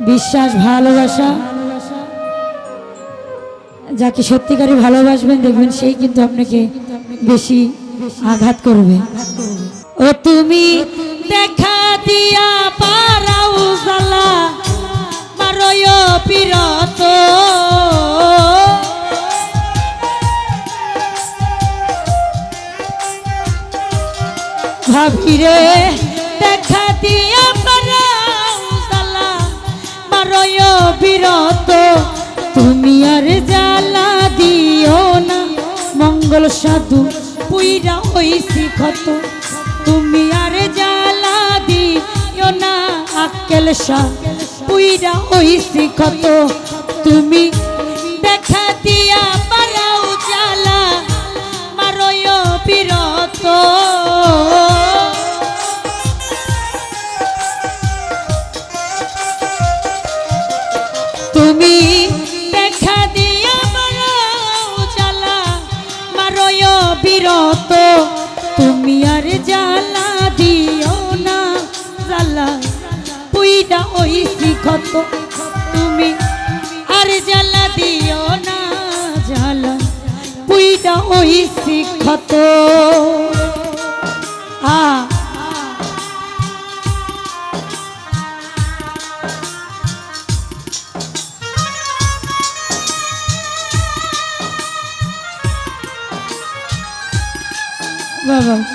বিশ্বাস, ভালোবাসা। যাকে সত্যিকারই ভালোবাসবেন, দেখবেন সেই কিন্তু আপনাকে বেশি আঘাত করবে। ও তুমি দেখা দিয়া পারাও জালা মারয় পিরত ভাবিরে দেখা দিয়া মারয় বিরত। তুমি আর জ্বালা দিও না। মঙ্গল সাধু, পুইরা হইছি ক্ষত তুমি আর জ্বালা দিও না। আকেল শাহ পুইরা হইছি ক্ষত তুমি দেখা দিয়া শিখত তুমি। আর জ্বালা দিও না জ্বালা। পুইডা ওই শিখত আ। বাবা।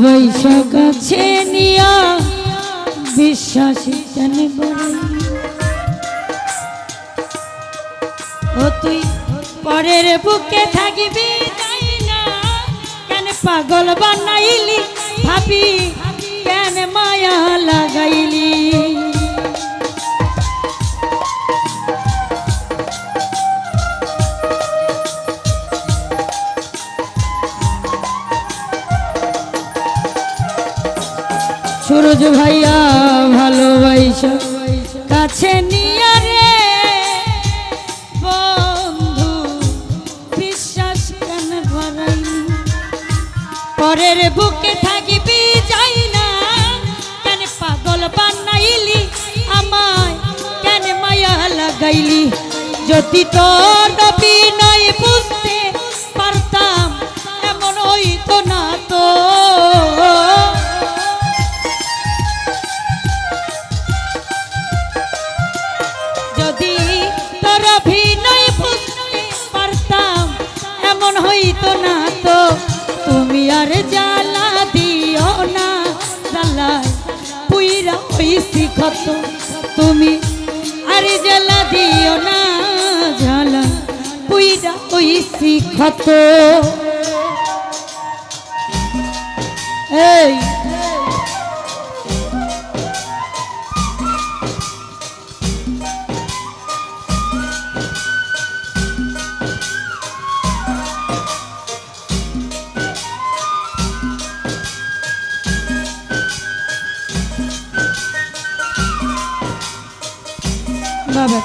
ভালোবাসা কাছে নিয়া বিশ্বাসী জানে? ও তুই পরের বুকে থাকিবি কেন পাগল বানাইলি? ভাবি, কেন মায়া লাগাইলি? সুরজ ভাইয়া ভালোবাসা কাছে নিয়া রে বন্ধু, বিশ্বাস কেন ভরাই পরের বুকে থাকিবি যাই না, কেন পাগল বানাইলি আমায়? কেন মায়া লাগাইলি? যদি তোর বিনয় হইছি কত তুমি। আরে জ্বালা দিও না জ্বালা পুইডা হইছি ক্ষত এই বাবা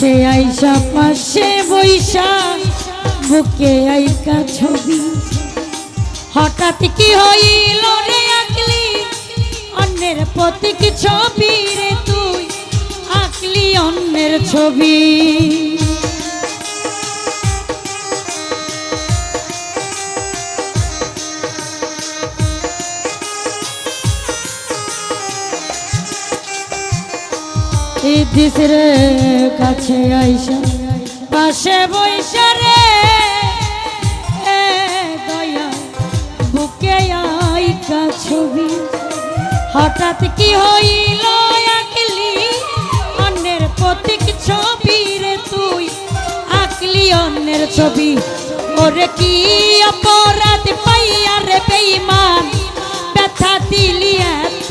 কাছে আইসা, পাশে বৈশা বুকে আইকা ছবি। হঠাৎ কি হইল রে আকলি? অন্য অন্যের প্রতীক ছবি রে তুই, আঁকলি অন্যের ছবি। এই কাছে আইসা। পাশে বৈশা রে দয়া, বুকে আইকা ছবি। হঠাৎ কি হইল আঁকলি, অন্যের প্রতীক ছবি রে তুই। আঁকলি অন্যের ছবি, ওরে কি অপরাধ পাইয়া রে বেইমান ব্যথা দিলি এত।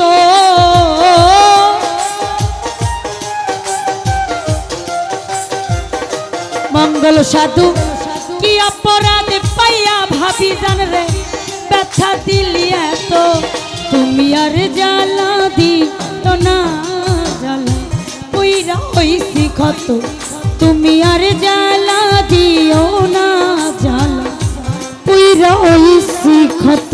মঙ্গল সাধু, কি অপরাধ পাইয়া ভাবি জান রে? ব্যথা দিলি এত, তুমি আর জ্বালা দি তো না জ্বালা পুইরা হইছি ক্ষত, তুমি আর জ্বালা দিও না জ্বালা পুইরা হইছি ক্ষত।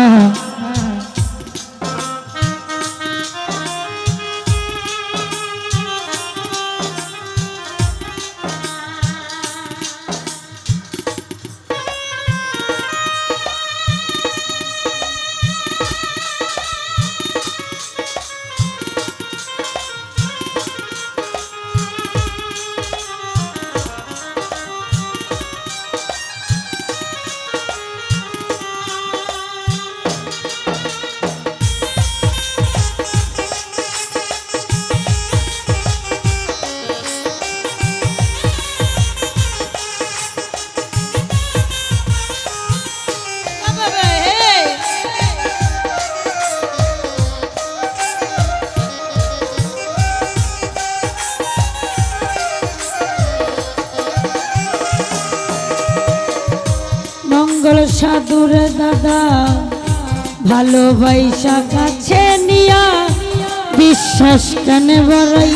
আহা। সাধুর দাদা ভালোবাইসা কাছে নিয়া বিশ্বাস কেন বড়াই?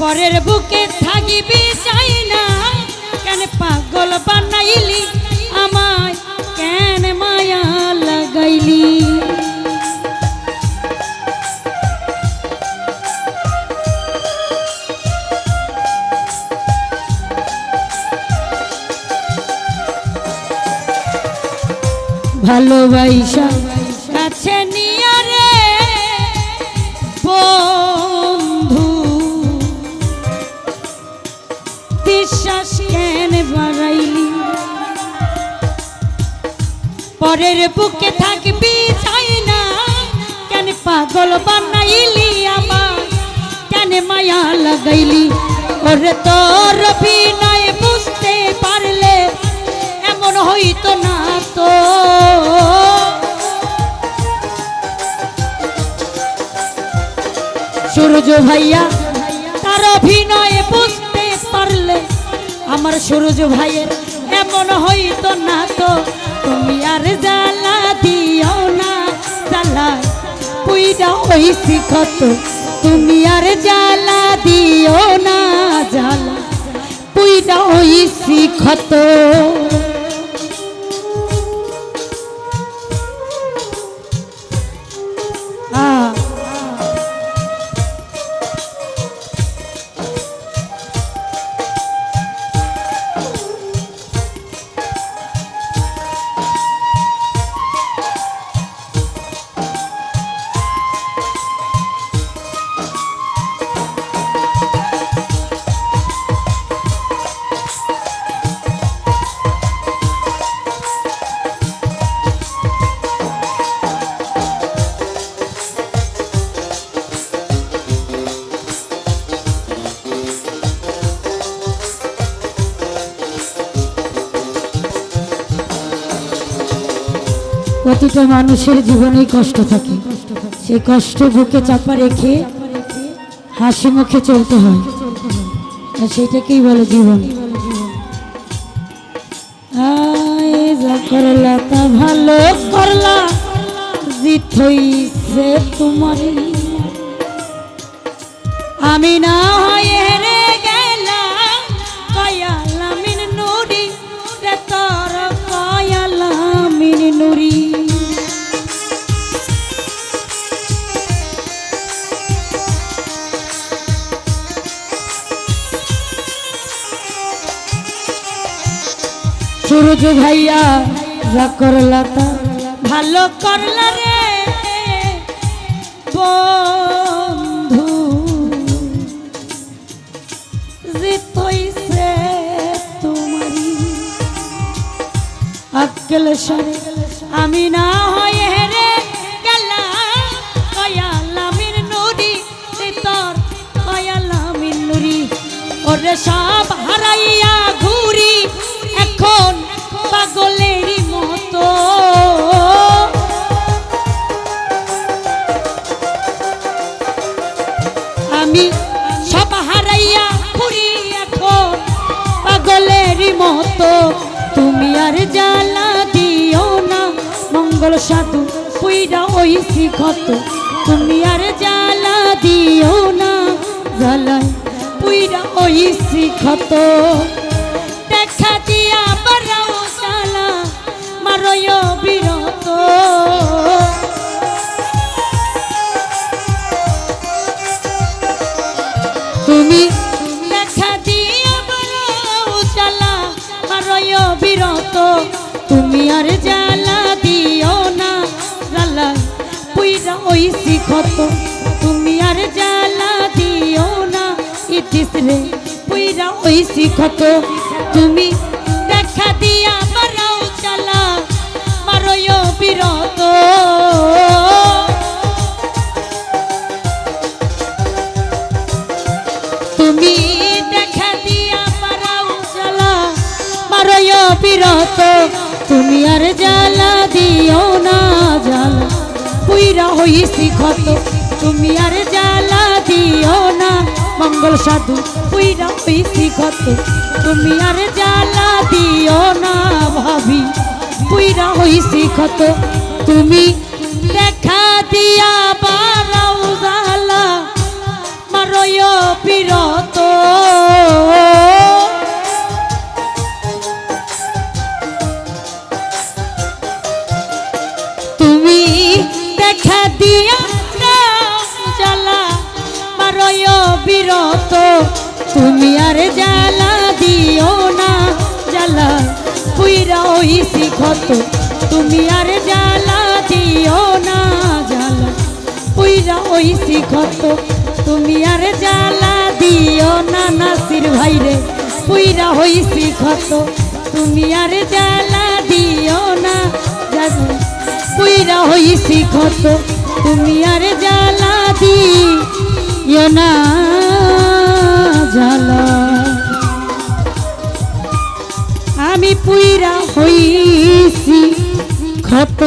পরের বুকে থাকিবি চাই না, কেন পাগল বানাইলি পরের বুকে থাকবি, চাই না। কেন পাগল বানাইলি আমার কেন মায়া লাগাইলি? ওরে তোর বিনয় বুঝতে পারলে এমন হইতো না তো। সূর্য ভাইয়া, তার অভিনয় বুঝতে পারলে আমার সূর্য ভাইয়ের এমন হইতো না তো। তুমি আর জ্বালা দিও না, জ্বালা। পুইরা হইছি কত। তুমি আর জ্বালা দিও না, জ্বালা। পুইরা হইছি ক্ষত প্রতিটা মানুষের জীবনেই কষ্ট থাকে। সেই কষ্ট বুকে চাপা রেখে হাসি মুখে চলতে হয়। সেটাকেই বলে জীবন। করলা ভালো করলা তোমারই। আমি না হয় সূরজ ভাইয়া, যা করলা তা। ভালো করলা রে। বন্ধু জিতইছে আক্কেল সারে আমি না হয়ে হেরে ওরে সব হারাইয়া আমি সব হারাইয়া ঘুরি এখন পাগলেরই মতো তুমি আর জ্বালা দিও না। মঙ্গল সাধু, পুইরা ওই শিখত। তুমি আর জ্বালা দিও না। জ্বালায় পুইরা ওই শিখত। দেখা দিয়া ইতিস পুইরা ওই শিখত তুমি দেখা দিয়া বারাও জ্বালা মারয় বিরত। তুমি দেখা দিয়া পারাও জ্বালা মারয় বিরত। তুমি আর জ্বালা দিও না, জ্বালা পুইরা হইছি ক্ষত। তুমি আর জ্বালা দিও না, মঙ্গল সাধু পুইরা হইছি ক্ষত। তুমি আর জ্বালা দিও না ভাবি পুইরা হইছি ক্ষত। তুমি দেখা দিয়া বারাও জ্বালা মারয় বিরত। আর জ্বালা দিও না, জ্বালা পুইরা ওই শিখত তুমি আর জ্বালা দিও না, জ্বালা পুইরা ওই শিখত তুমি আর জ্বালা দিও না, নাসির ভাইরে পুইরা হই শিখত তুমি আর জ্বালা দিও না, জ্বালা পুইরা হই শিখত তুমি আর জ্বালা দিও না। জ্বালা। আমি পুইরা হইছি ক্ষত